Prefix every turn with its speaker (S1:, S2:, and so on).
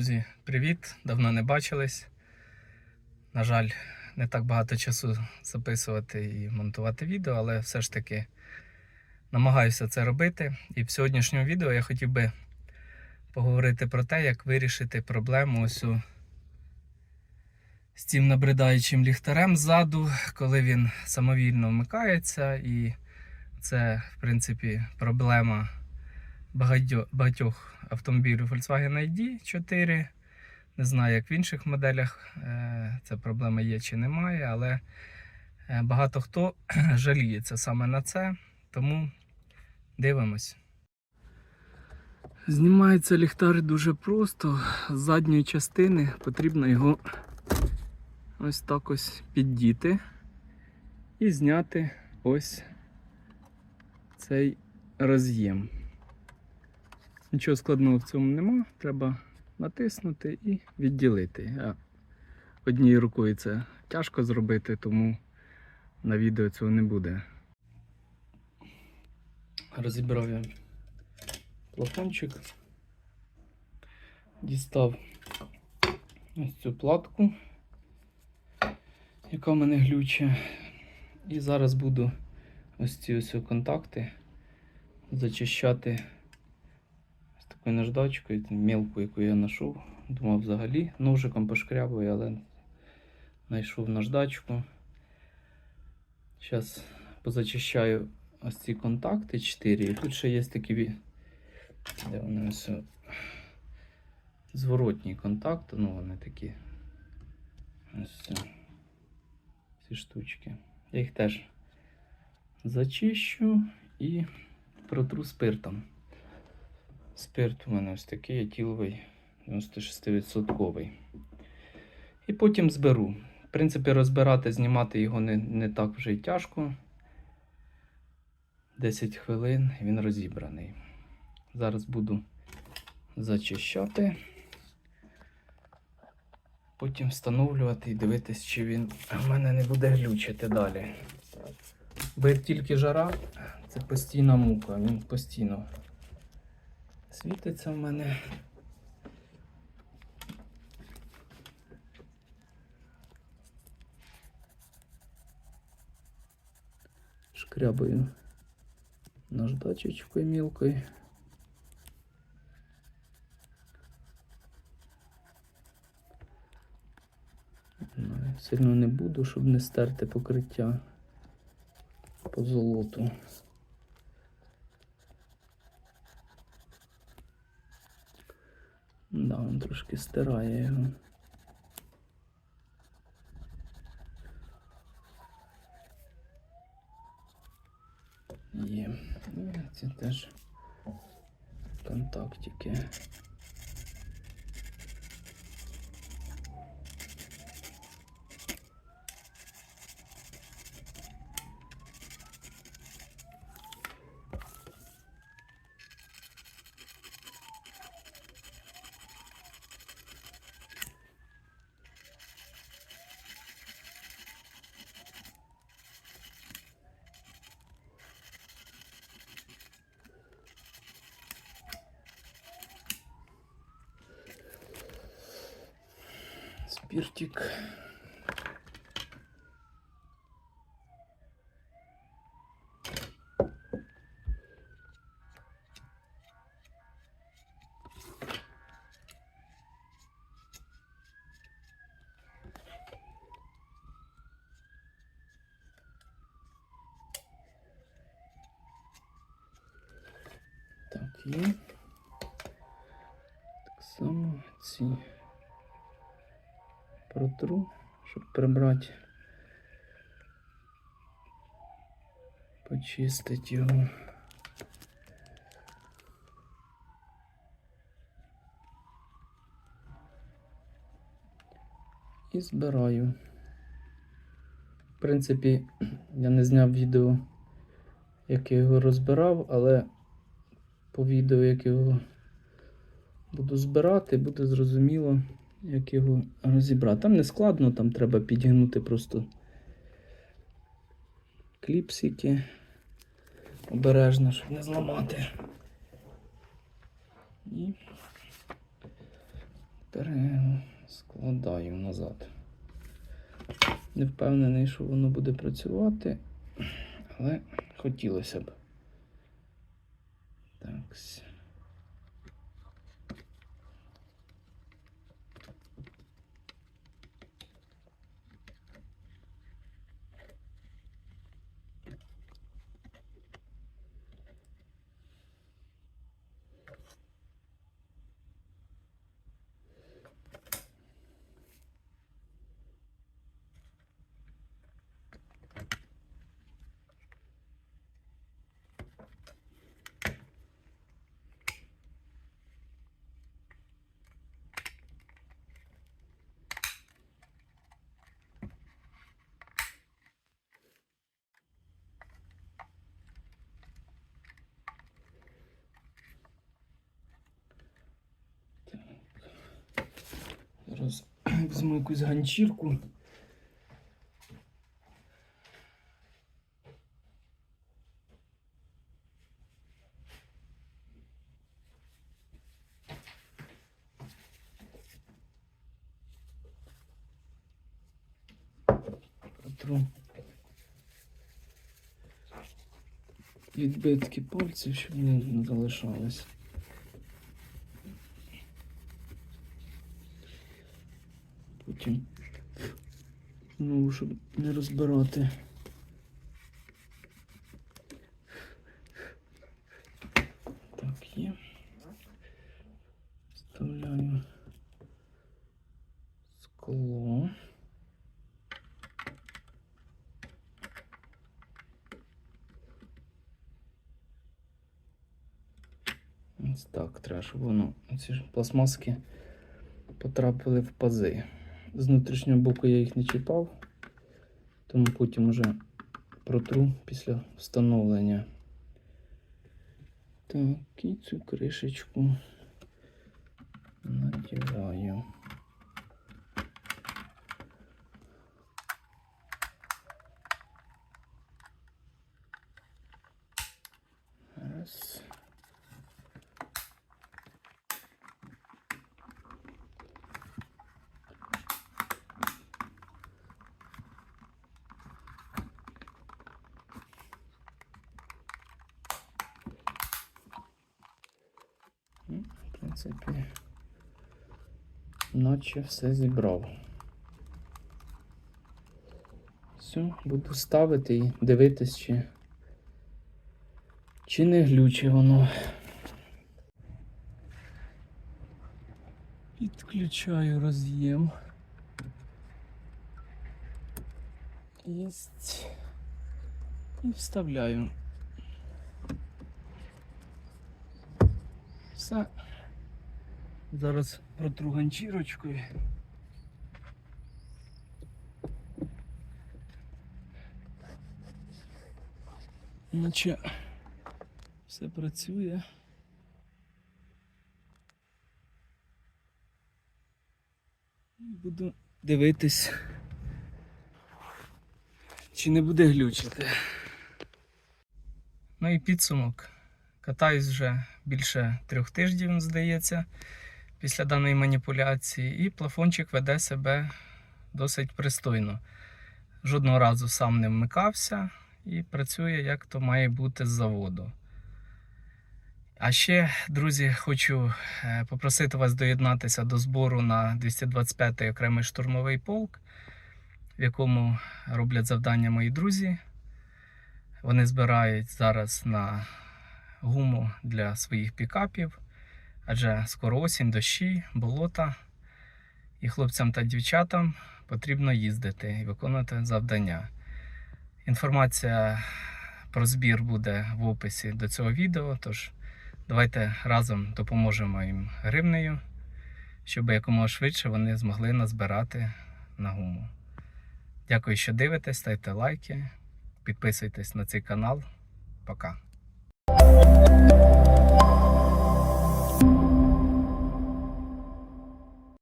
S1: Друзі, привіт! Давно не бачились. На жаль, не так багато часу записувати і монтувати відео, але все ж таки намагаюся це робити. І в сьогоднішньому відео я хотів би поговорити про те, як вирішити проблему ось у- з цим набридаючим ліхтарем ззаду, коли він самовільно вмикається. І це, в принципі, проблема багатьох, автомобілів Volkswagen ID 4. Не знаю, як в інших моделях е, ця проблема є чи немає, але е, багато хто жаліється саме на це, тому дивимось. Знімається ліхтар дуже просто. З задньої частини потрібно його ось так ось піддіти і зняти ось цей роз'єм. Нічого складного в цьому нема. Треба натиснути і відділити. Однією рукою це тяжко зробити, тому на відео цього не буде. Розібрав я плафончик, дістав ось цю платку, яка в мене глюче. І зараз буду ось ці ось контакти зачищати такою наждачкою, мілку, яку я знайшов. Думав взагалі ножиком пошкрябую, але знайшов наждачку. Зараз позачищаю ось ці контакти 4. І тут ще є такі, де вони ось зворотні контакти, ну вони такі. Ось ці штучки. Я їх теж зачищу і протру спиртом. Спирт у мене ось такий етиловий, 96%. І потім зберу. В принципі, розбирати, знімати його не, не так вже й тяжко. 10 хвилин він розібраний. Зараз буду зачищати. Потім встановлювати і дивитись, чи він в мене не буде глючити далі. Бо тільки жара, це постійна мука, він постійно світиться в мене. Шкрябаю наждачечкою мілкою. Ну, Сильно не буду, щоб не стерти покриття по золоту. Да, він трошки стирає його. Є. Це теж контактики. Спиртик. Так, є. Так само ці протру, щоб прибрати, почистити його. І збираю. В принципі, я не зняв відео, як я його розбирав, але по відео, як його буду збирати, буде зрозуміло, як його розібрати. Там не складно, там треба підігнути просто кліпсики обережно, щоб не зламати. І Перескладаю назад. Не впевнений, що воно буде працювати, але хотілося б. Так. Зараз візьму якусь ганчірку. Протру відбитки пальців, щоб не залишалось. Потім знову, щоб не розбирати. Так, є. Вставляю скло. Ось так, треба, щоб воно, ці пластмаски потрапили в пази. З внутрішнього боку я їх не чіпав, тому потім уже протру після встановлення. Так, і цю кришечку надіваю. Раз. Ну, В принципі, наче все зібрав. Все, буду ставити і дивитись, чи, чи не глюче воно. Підключаю роз'єм. Єсть. І вставляю. Все. Зараз протру ганчірочкою. Наче все працює. Буду дивитись, чи не буде глючити. Ну і підсумок. Катаюсь вже більше трьох тижнів, здається, після даної маніпуляції, і плафончик веде себе досить пристойно. Жодного разу сам не вмикався і працює, як то має бути з заводу. А ще, друзі, хочу е, попросити вас доєднатися до збору на 225-й окремий штурмовий полк, в якому роблять завдання мої друзі. Вони збирають зараз на гуму для своїх пікапів, адже скоро осінь, дощі, болота. І хлопцям та дівчатам потрібно їздити і виконувати завдання. Інформація про збір буде в описі до цього відео, тож давайте разом допоможемо їм гривнею, щоб якомога швидше вони змогли назбирати на гуму. Дякую, що дивитесь, ставте лайки, підписуйтесь на цей канал. Пока. you